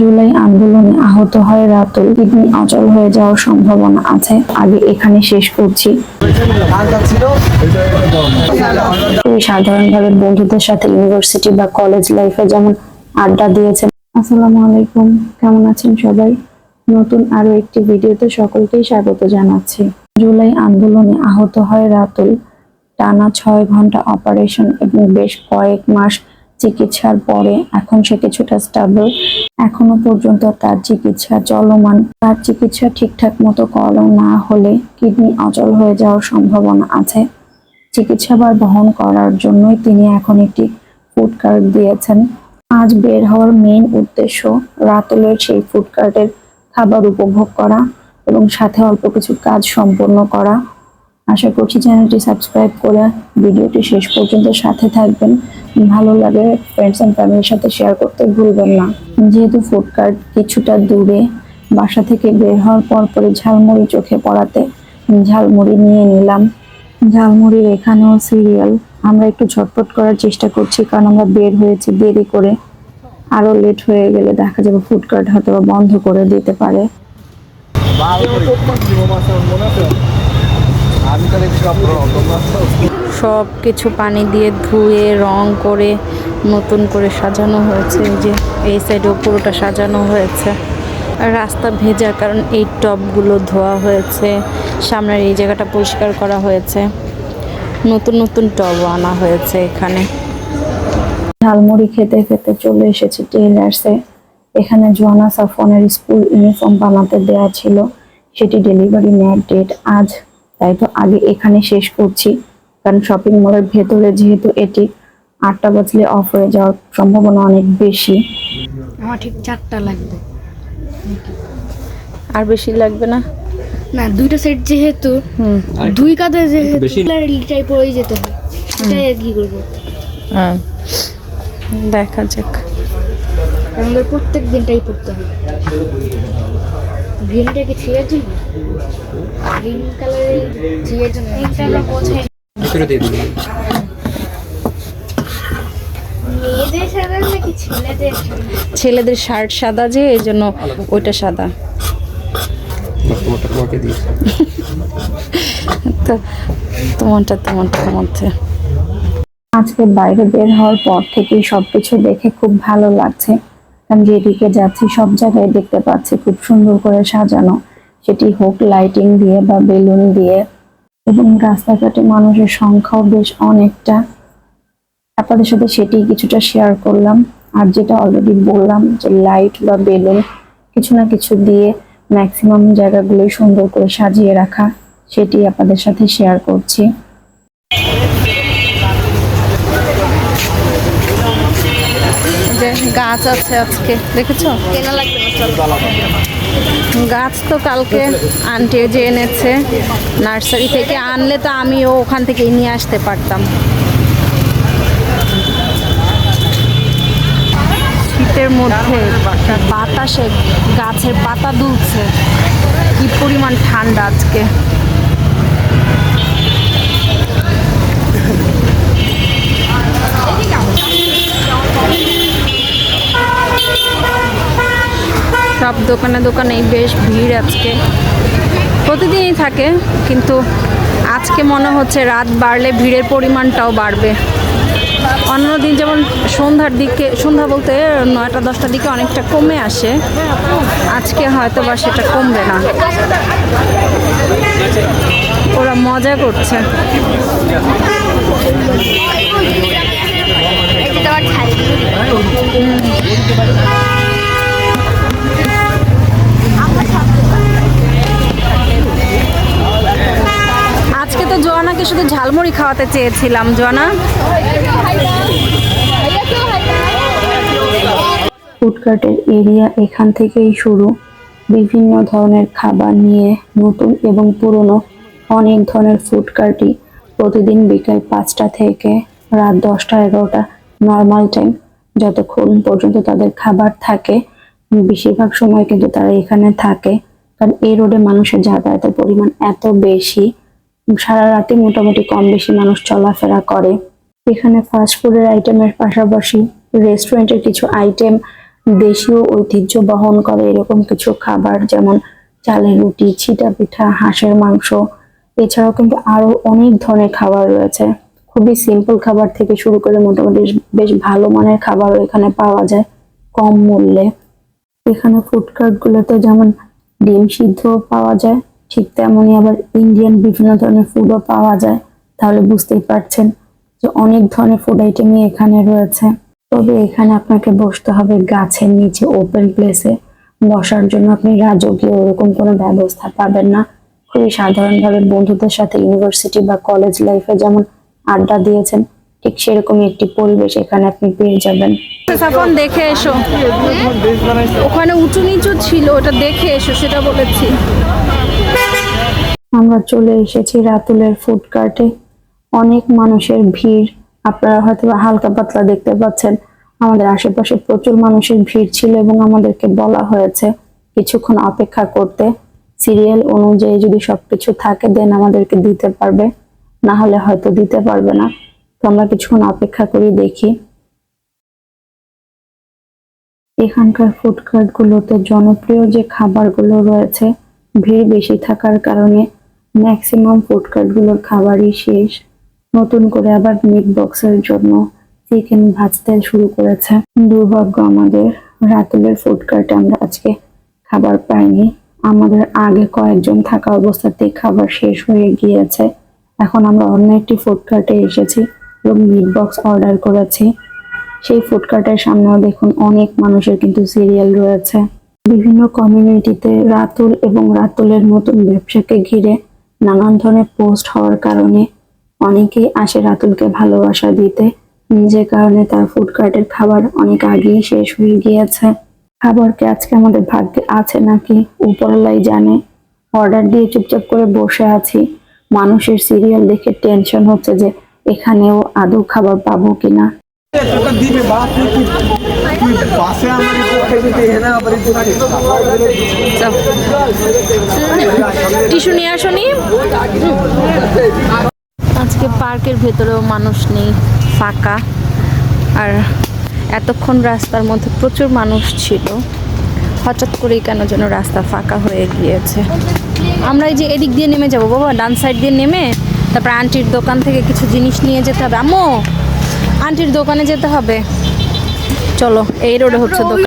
জুলাই আন্দোলনে আহত হয় রাতুল। কিডনি অচল হয়ে যাওয়ার সম্ভাবনা আছে। আগে এখানে শেষ করছি। সাধারণভাবে বন্ধুদের সাথে ইউনিভার্সিটি বা কলেজ লাইফে যেমন আড্ডা দিয়েছেন। আসসালামু আলাইকুম। কেমন আছেন সবাই? নতুন আরও একটি ভিডিওতে সকলকেই স্বাগত জানাচ্ছি। জুলাই আন্দোলনে আহত হয় রাতুল। টানা ছয় ঘণ্টা অপারেশন এবং বেশ কয়েক মাস চিকিৎসার পরে এখন সে কিছুটা স্টেবল এখনও পর্যন্ত তার চিকিৎসা চলমান। তার চিকিৎসা ঠিকঠাক মতো করানো না হলে কিডনি অচল হয়ে যাওয়ার সম্ভাবনা আছে। চিকিৎসা চিকিৎসাবার বহন করার জন্যই তিনি এখন একটি ফুড কার্ড দিয়েছেন। আজ বের হওয়ার মেইন উদ্দেশ্য রাতুলের সেই ফুড কার্টের খাবার উপভোগ করা এবং সাথে অল্প কিছু কাজ সম্পন্ন করা। আশা করছি চ্যানেলটি সাবস্ক্রাইব করে ভিডিওটি শেষ পর্যন্ত সাথে থাকবেন। ভালো লাগে ফ্রেন্ডস এন্ড ফ্যামিলির সাথে শেয়ার করতে ভুলবেন না। যেহেতু ফুড কার্ট কিছুটা দূরে, বাসা থেকে বের হওয়ার পর পরে ঝালমুড়ি চোখে পড়াতে ঝালমুড়ি নিয়ে নিলাম। ঝালমুড়ির এখানেও সিরিয়াল আমরা একটু ঝটপট করার চেষ্টা করছি, কারণ আমরা বের হয়েছি দেরি করে। আরও লেট হয়ে গেলে দেখা যাবে ফুড কার্ট হয়তো বন্ধ করে দিতে পারে। সব কিছু পানি দিয়ে ধুয়ে, রং করে, নতুন করে সাজানো হয়েছে। এই যে এই সাইডেও পুরোটা সাজানো হয়েছে। রাস্তা ভেজা, কারণ এই টবগুলো ধোয়া হয়েছে। সামনের এই জায়গাটা পরিষ্কার করা হয়েছে। নতুন নতুন টবও আনা হয়েছে এখানে। ঝালমুড়ি খেতে খেতে চলে এসেছি টেইলার্সে এখানে জোয়ানা সাফনের স্কুল ইউনিফর্ম বানাতে দেওয়া ছিল। সেটি ডেলিভারি নেওয়ার ডেট আজ। তাই তো আগে এখানে শেষ করছি কারণ শপিং মলের ভেতরে যেহেতু এটি আটটা বাজলে অফ হয়ে যাওয়ার সম্ভাবনা অনেক বেশি। আমার ঠিক চারটা লাগবে। আর বেশি লাগবে না? না দুইটা সেট যেহেতু হুম। দুই কাঁধে যেহেতু বেশি- লিটাই যেতে হয় আর কি করব। হ্যাঁ। দেখা যাক। আমাদের প্রত্যেক দিনটাই পড়তে হবে। গ্রিনটা কি ছিঁড়ের জন্য ছেলেদের শার্ট সাদা যে, এই জন্য ওইটা সাদা। তো তোমারটা তোমারটার মধ্যে। আজকে বাইরে বের হওয়ার পর থেকেই সবকিছু দেখে খুব ভালো লাগছে। কারণ যেদিকে যাচ্ছি, সব জায়গায় দেখতে পাচ্ছি, খুব সুন্দর করে সাজানো। সেটি হোক লাইটিং দিয়ে বা বেলুন দিয়ে। এবং রাস্তাঘাটে মানুষের সংখ্যাও বেশ অনেকটা। আপনাদের সাথে সেটি কিছুটা শেয়ার করলাম। আর যেটা অলরেডি বললাম যে লাইট বা বেলুন কিছু না কিছু দিয়ে ম্যাক্সিমাম জায়গাগুলোই সুন্দর করে সাজিয়ে রাখা, সেটি আপনাদের সাথে শেয়ার করছি। যে গাছ আছে আজকে দেখেছ? কেনা লাগবে গাছ তো কালকে আন্টি যে এনেছে নার্সারি থেকে আনলে তো আমিও ওখান থেকেই নিয়ে আসতে পারতাম। শীতের মধ্যে বাতাসে গাছের পাতা দুলছে। কি পরিমাণ ঠান্ডা আজকে। দোকানে দোকানেই বেশ ভিড় আজকে। প্রতিদিনই থাকে কিন্তু আজকে মনে হচ্ছে রাত বাড়লে ভিড়ের পরিমাণটাও বাড়বে। অন্য দিন যেমন সন্ধ্যার দিকে সন্ধ্যা বলতে নয়টা দশটার দিকে অনেকটা কমে আসে। আজকে হয়তো বা সেটা কমবে না। ওরা মজা করছে। এটা শুধু ঝালমুড়ি খাওয়াতে চেয়েছিলাম, জোয়ানা। ফুডকার্টের এরিয়া এখান থেকেই শুরু। বিভিন্ন ধরনের খাবার নিয়ে নতুন এবং পুরনো অনেক ধরনের ফুডকার্টই প্রতিদিন বিকেল পাঁচটা থেকে রাত দশটা, এগারোটা নর্মাল টাইম যতক্ষণ পর্যন্ত তাদের খাবার থাকে। বেশিরভাগ সময় কিন্তু তারা এখানে থাকে। কারণ এই রোডে মানুষের যাতায়াতের পরিমাণ এত বেশি সারা রাতে মোটামুটি কম বেশি মানুষ চলাফেরা করে। এখানে ফাস্ট ফুডের আইটেমের পাশাপাশি রেস্টুরেন্টের কিছু আইটেম দেশীয় ঐতিহ্য বহন করে। এরকম কিছু খাবার যেমন চালের রুটি, ছিটা পিঠা, হাঁসের মাংস। এছাড়াও কিন্তু আরও অনেক ধরনের খাবার রয়েছে। খুবই সিম্পল খাবার থেকে শুরু করে মোটামুটি বেশ ভালো মানের খাবারও এখানে পাওয়া যায় কম মূল্যে। এখানে ফুডকার্ট গুলোতে যেমন ডিম সিদ্ধ পাওয়া যায়। ঠিক তেমনই আবার ইন্ডিয়ান বিভিন্ন ধরনের ফুডও পাওয়া যায়। তাহলে বুঝতেই পারছেন যে অনেক ধরনের ফুড আইটেমই এখানে রয়েছে। তবে এখানে আপনাকে বসতে হবে গাছের নিচে ওপেন প্লেসে বসার জন্য আপনি রাজকীয় ওরকম কোনো ব্যবস্থা পাবেন না। খুবই সাধারণভাবে বন্ধুদের সাথে ইউনিভার্সিটি বা কলেজ লাইফে যেমন আড্ডা দিয়েছেন ঠিক সেরকমই একটি পরিবেশ এখানে আপনি পেয়ে যাবেন। সাফন দেখে এসো। ওখানে উঁচু নিচু ছিল ওটা দেখে এসো সেটা বলেছি। আমরা চলে এসেছি রাতুলের ফুড কার্টে অনেক মানুষের ভিড়। আপনারা হয়তো হালকা পাতলা দেখতে পাচ্ছেন, আমাদের আশেপাশে প্রচুর মানুষের ভিড় ছিল এবং আমাদেরকে বলা হয়েছে কিছুক্ষণ অপেক্ষা করতে। সিরিয়াল অনুযায়ী যদি সবকিছু থাকে, দেন আমাদেরকে দিতে পারবে। না হলে হয়তো দিতে পারবে না। তো আমরা কিছুক্ষণ অপেক্ষা করি, দেখি। এখানকার ফুড কার্ট গুলোতে জনপ্রিয় যে খাবারগুলো রয়েছে, ভিড় বেশি থাকার কারণে ম্যাক্সিমাম ফুড কার্ট খাবারই শেষ। নতুন করে আবার মিট বক্সের জন্য চিকেন ভাজতে শুরু করেছে। দুর্ভাগ্য আমাদের, রাতুলের ফুড কার্টে আমরা আজকে খাবার পাইনি। আমাদের আগে কয়েকজন থাকা অবস্থাতেই খাবার শেষ হয়ে গিয়েছে। এখন আমরা অন্য একটি ফুড কার্টে এসেছি এবং মিট বক্স অর্ডার করেছি। সেই ফুড কার্টের সামনেও দেখুন অনেক মানুষের কিন্তু সিরিয়াল রয়েছে। বিভিন্ন কমিউনিটিতে রাতুল এবং রাতুলের নতুন ব্যবসাকে ঘিরে নানান ধরনের পোস্ট হওয়ার কারণে অনেকেই আসে রাতুলকে ভালোবাসা দিতে। যে কারণে তার ফুড কার্টের খাবার অনেক আগেই শেষ হয়ে গিয়েছে। খাবারকে আজকে আমাদের ভাগ্যে আছে নাকি? উপরলাই জানে। অর্ডার দিয়ে চুপচাপ করে বসে আছি। মানুষের সিরিয়াল দেখে টেনশন হচ্ছে যে এখানেও আদৌ খাবার পাবো কিনা। টিস্যু নিয়ে আসনি আজকে পার্কের ভেতরেও মানুষ নেই, ফাঁকা। আর এতক্ষণ রাস্তার মধ্যে প্রচুর মানুষ ছিল। হঠাৎ করেই কেন যেন রাস্তা ফাঁকা হয়ে গিয়েছে। আমরা এই যে এদিক দিয়ে নেমে যাব বাবা ডান সাইড দিয়ে নেমে, তারপর আন্টির দোকান থেকে কিছু জিনিস নিয়ে যেতে হবে। আম্মু আন্টির দোকানে যেতে হবে। চলো এই রোডে হচ্ছে দোকান।